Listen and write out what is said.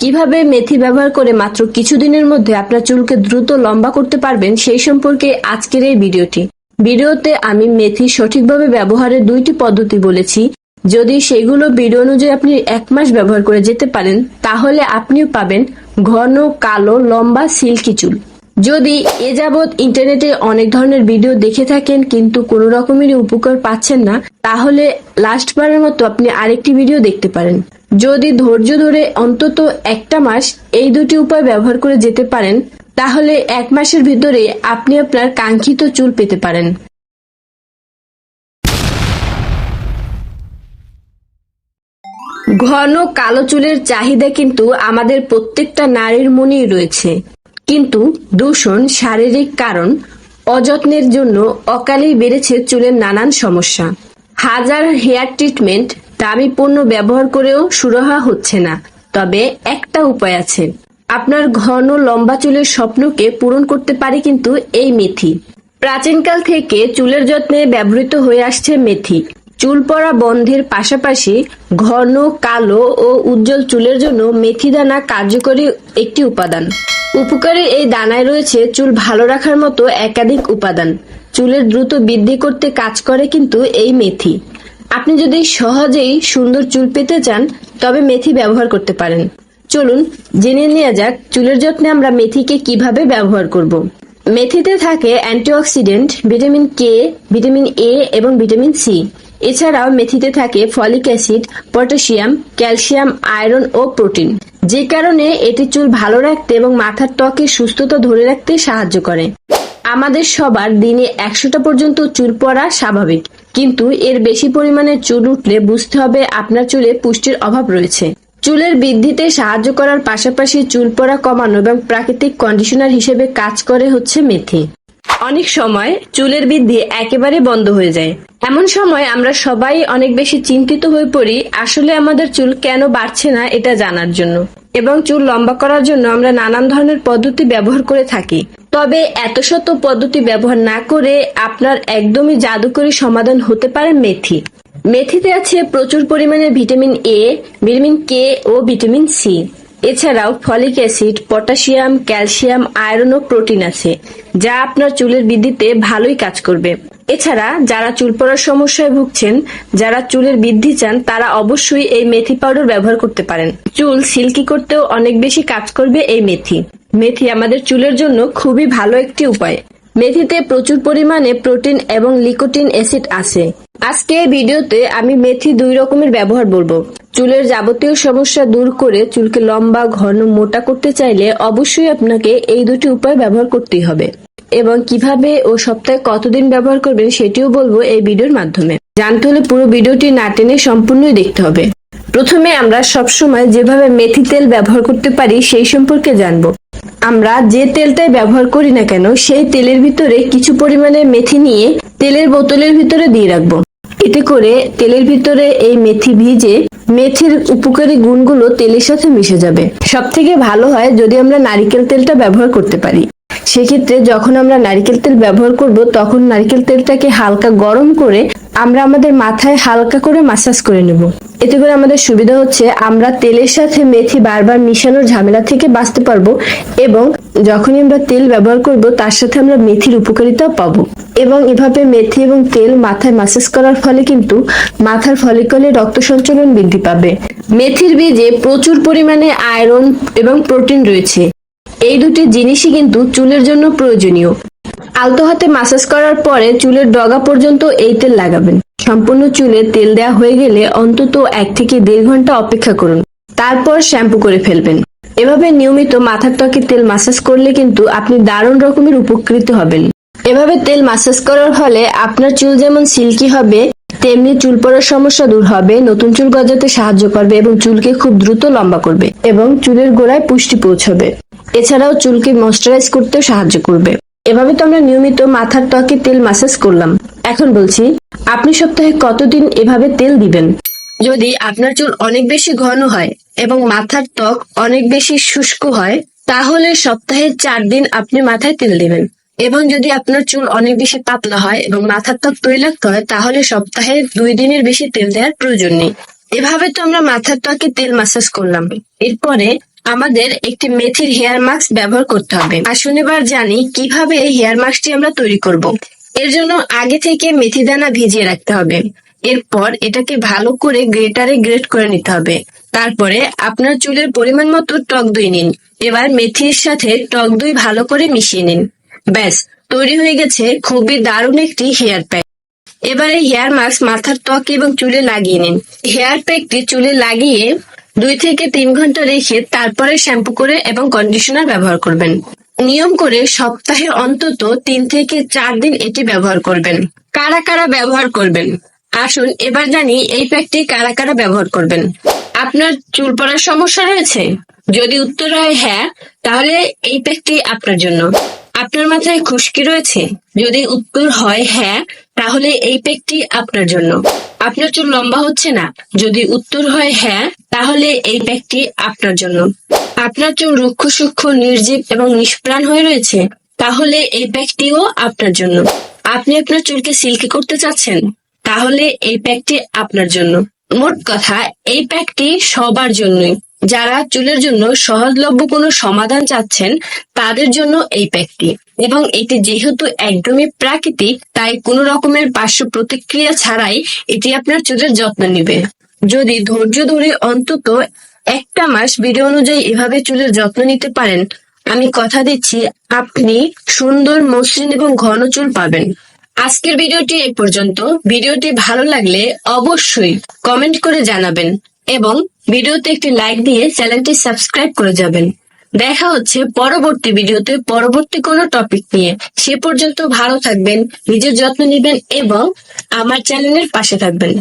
কীভাবে মেথি ব্যবহার করে মাত্র কিছুদিনের মধ্যে আপনার চুলকে দ্রুত লম্বা করতে পারবেন সেই সম্পর্কে আজকের এই ভিডিওটি। ভিডিওতে আমি মেথি সঠিকভাবে ব্যবহারের দুইটি পদ্ধতি বলেছি। যদি সেগুলো ভিডিও অনুযায়ী আপনি এক মাস ব্যবহার করে যেতে পারেন, তাহলে আপনিও পাবেন ঘন, কালো, লম্বা, সিল্কি চুল। যদি এ যাবৎ ইন্টারনেটে অনেক ধরনের ভিডিও দেখে থাকেন কিন্তু কোনো রকমেরই উপকার পাচ্ছেন না, তাহলে লাস্টবারের মতো আপনি আরেকটি ভিডিও দেখতে পারেন। যদি ধৈর্য ধরে অন্তত একটা মাস এই দুটি উপায় ব্যবহার করে যেতে পারেন, তাহলে এক মাসের ভিতরে আপনি আপনার কাঙ্ক্ষিত চুল পেতে পারেন। ঘন কালো চুলের চাহিদা কিন্তু আমাদের প্রত্যেকটা নারীর মনেই রয়েছে। কিন্তু দূষণ শারীরিক কারণ অযত্নের জন্য অকালেই বেড়েছে চুলের নানান সমস্যা। হাজার হেয়ার ট্রিটমেন্ট দামি পণ্য ব্যবহার করেও সুরাহা হচ্ছে না। তবে একটা উপায় আছে। আপনার ঘন লম্বা চুলের স্বপ্নকে পূরণ করতে পারে কিন্তু এই মেথি। প্রাচীনকাল থেকে চুলের যত্নে ব্যবহৃত হয়ে আসছে মেথি। চুল পড়া বন্ধের পাশাপাশি ঘন, কালো ও উজ্জ্বল চুলের জন্য মেথি দানা কার্যকরী একটি উপাদান। উপকারী এই দানায় রয়েছে চুল ভালো রাখার মতো একাধিক উপাদান। চুলের দ্রুত বৃদ্ধি করতে কাজ করে কিন্তু এই মেথি। আপনি যদি সহজেই সুন্দর চুল পেতে চান, তবে মেথি ব্যবহার করতে পারেন। চলুন, জেনে নেওয়া যাক চুলের যত্নে আমরা মেথিকে কীভাবে ব্যবহার করব। মেথিতে থাকে antioxidant, vitamin K vitamin A এবং ভিটামিন সি এছাড়াও মেথিতে থাকে folic acid, potassium, calcium, iron ও প্রোটিন। যে কারণে এটি চুল ভালো রাখতে এবং মাথার ত্বকে সুস্থতা ধরে রাখতে সাহায্য করে। আমাদের সবার দিনে একশোটা পর্যন্ত চুল পড়া স্বাভাবিক। কিন্তু এর বেশি পরিমাণে চুল উঠলে বুঝতে হবে আপনার চুলে পুষ্টির অভাব রয়েছে। চুলের বৃদ্ধিতে সাহায্য করার পাশাপাশি চুল পড়া কমানো এবং প্রাকৃতিক কন্ডিশনার হিসেবে কাজ করে হচ্ছে মেথি। অনেক সময় চুলের বৃদ্ধি একেবারে বন্ধ হয়ে যায়। এমন সময় আমরা সবাই অনেক বেশি চিন্তিত হয়ে পড়ি, আসলে আমাদের চুল কেন বাড়ছে না এটা জানার জন্য। এবং চুল লম্বা করার জন্য আমরা নানান ধরনের পদ্ধতি ব্যবহার করে থাকি। তবে এত শত পদ্ধতি ব্যবহার না করে আপনার একদমই জাদুকরী সমাধান হতে পারে মেথি। মেথিতে আছে প্রচুর পরিমাণে ভিটামিন এ ভিটামিন কে ও ভিটামিন সি এছাড়াও folic acid, potassium, calcium, iron ও প্রোটিন আছে, যা আপনার চুলের বৃদ্ধিতে ভালোই কাজ করবে। এছাড়া যারা চুল পড়ার সমস্যায় ভুগছেন, যারা চুলের বৃদ্ধি চান, তারা অবশ্যই এই মেথি পাউডার ব্যবহার করতে পারেন। চুল সিল্কি করতেও অনেক বেশি কাজ করবে এই মেথি। মেথি আমাদের চুলের জন্য খুবই ভালো একটি উপায়। মেথিতে প্রচুর পরিমাণে প্রোটিন এবং লিকোটিন অ্যাসিড আছে। আজকে এই ভিডিওতে আমি মেথি দুই রকমের ব্যবহার বলব। চুলের যাবতীয় সমস্যা দূর করে চুলকে লম্বা, ঘন, মোটা করতে চাইলে অবশ্যই আপনাকে এই দুটি উপায় ব্যবহার করতেই হবে। এবং কীভাবে ও সপ্তাহে কতদিন ব্যবহার করবেন সেটিও বলব এই ভিডিওর মাধ্যমে। জানতে হলে পুরো ভিডিওটি না টেনে সম্পূর্ণই দেখতে হবে। প্রথমে আমরা সবসময় যেভাবে মেথি তেল ব্যবহার করতে পারি সেই সম্পর্কে জানব। আমরা যে তেলটাই ব্যবহার করি না কেন, সেই তেলের ভিতরে কিছু পরিমাণে মেথি নিয়ে তেলের বোতলের ভিতরে দিয়ে রাখব। এতে করে তেলের ভিতরে এই মেথি ভিজে মেথির উপকারী গুণগুলো তেলের সাথে মিশে যাবে। সব থেকে ভালো হয় যদি আমরা নারিকেল তেলটা ব্যবহার করতে পারি। সেক্ষেত্রে যখন আমরা নারিকেল তেল ব্যবহার করব, তখন নারিকেল তেলটাকে হালকা গরম করে আমরা আমাদের মাথায় হালকা করে মাসাজ করে নেব। এতে করে আমাদের সুবিধা হচ্ছে আমরা তেলের সাথে মেথি বারবার মিশানোর ঝামেলা থেকে বাঁচতে পারব এবং যখনই আমরা তেল ব্যবহার করব, তার সাথে আমরা মেথির উপকারিতাও পাবো। এবং এভাবে মেথি এবং তেল মাথায় মাসাজ করার ফলে কিন্তু মাথার ফলিকলে রক্ত সঞ্চালন বৃদ্ধি পাবে। মেথির বীজে প্রচুর পরিমাণে আয়রন এবং প্রোটিন রয়েছে। এই দুটি জিনিসই কিন্তু চুলের জন্য প্রয়োজনীয়। আলতো হাতে মাসাজ করার পরে চুলের ডগা পর্যন্ত এই তেল লাগাবেন। সম্পূর্ণ চুলে তেল দেওয়া হয়ে গেলে অন্তত এক থেকে দেড় ঘণ্টা অপেক্ষা করুন। তারপর শ্যাম্পু করে ফেলবেন। এভাবে নিয়মিত মাথার ত্বকে তেল মাসাজ করলে কিন্তু আপনি দারুণ রকমের উপকৃত হবেন। এভাবে তেল মাসাজ করার ফলে আপনার চুল যেমন সিল্কি হবে, তেমনি চুল পড়ার সমস্যা দূর হবে, নতুন চুল গজাতে সাহায্য করবে এবং চুলকে খুব দ্রুত লম্বা করবে এবং চুলের গোড়ায় পুষ্টি পৌঁছাবে। এছাড়াও চুলকে ময়শ্চারাইজ করতেও সাহায্য করবে। এভাবে তো আমরা নিয়মিত মাথার ত্বকে তেল মাসাজ করলাম। এখন বলছি, আপনি সপ্তাহে কতদিন এভাবে তেল দিবেন? যদি আপনার চুল অনেক বেশি ঘন হয় এবং মাথার ত্বক অনেক বেশি শুষ্ক হয়, তাহলে সপ্তাহে চার দিন আপনি মাথায় তেল দিবেন। এবং যদি আপনার চুল অনেক বেশি পাতলা হয় এবং মাথার ত্বক তৈলাক্ত হয়, তাহলে সপ্তাহে দুই দিনের বেশি তেল দেওয়ার প্রয়োজন নেই। এভাবে তো আমরা মাথার ত্বকে তেল মাসাজ করলাম। এরপরে আমাদের একটি মেথির হেয়ার মাস্ক ব্যবহার করতে হবে। আসুন এবার জানি কীভাবে হেয়ার মাস্কটি আমরা তৈরি করব। এর জন্য আগে থেকে মেথি দানা ভিজিয়ে রাখতে হবে। এরপর এটাকে ভালো করে গ্রেটারে গ্রেট করে নিতে হবে। তারপরে আপনার চুলের পরিমাণ মতো টক দই নিন। এবার মেথির সাথে টক দই ভালো করে মিশিয়ে নিন। ব্যাস, তৈরি হয়ে গেছে খুবই দারুণ একটি হেয়ার প্যাক এবারে হেয়ার মাস্ক মাথার ত্বক এবং চুলে লাগিয়ে নিন। হেয়ার প্যাকটি চুলে লাগিয়ে দুই থেকে তিন ঘণ্টা রেখে তারপরে শ্যাম্পু করে এবং কন্ডিশনার ব্যবহার করবেন। নিয়ম করে সপ্তাহে অন্তত তিন থেকে চার দিন এটি ব্যবহার করবেন। কারা কারা ব্যবহার করবেন? আসুন এবার জানি এই প্যাকটি কারা কারা ব্যবহার করবেন। আপনার চুল পড়ার সমস্যা রয়েছে? যদি উত্তর হয় হ্যাঁ তাহলে এই প্যাকটি আপনার জন্য। আপনার মাথায় খুশকি রয়েছে? যদি উত্তর হয় হ্যাঁ তাহলে এই প্যাকটি আপনার জন্য। আপনার চুল লম্বা হচ্ছে না। যদি উত্তর হয় হ্যাঁ তাহলে এই প্যাকটি আপনার জন্য। আপনার চুল রুক্ষ, সূক্ষ্ম, নির্জীব এবং নিষ্প্রাণ হয়ে রয়েছে, তাহলে এই প্যাকটিও আপনার জন্য। আপনি আপনার চুলকে সিল্কি করতে চাচ্ছেন, তাহলে এই প্যাকটি আপনার জন্য। মোট কথা, এই প্যাকটি সবার জন্যই। যারা চুলের জন্য সহজলভ্য কোনো সমাধান চাচ্ছেন, তাদের জন্য এই প্যাকটি এবং এটি যেহেতু একদমই প্রাকৃতিক, তাই কোনো রকমের পার্শ্ব প্রতিক্রিয়া ছাড়াই এটি আপনার চুলের যত্ন নেবে। যদি ধৈর্য ধরে অন্তত একটা মাস ভিডিও অনুযায়ী এভাবে চুলের যত্ন নিতে পারেন, আমি কথা দিচ্ছি, আপনি সুন্দর মসৃণ এবং ঘন চুল পাবেন। আজকের ভিডিওটি এই পর্যন্ত। ভিডিওটি ভালো লাগলে অবশ্যই কমেন্ট করে জানাবেন এবং ভিডিওতে একটি লাইক দিয়ে চ্যানেলটি সাবস্ক্রাইব করে যাবেন। দেখা হচ্ছে পরবর্তী ভিডিওতে পরবর্তী কোনো টপিক নিয়ে। সে পর্যন্ত ভালো থাকবেন, নিজের যত্ন নেবেন এবং আমার চ্যানেলের পাশে থাকবেন।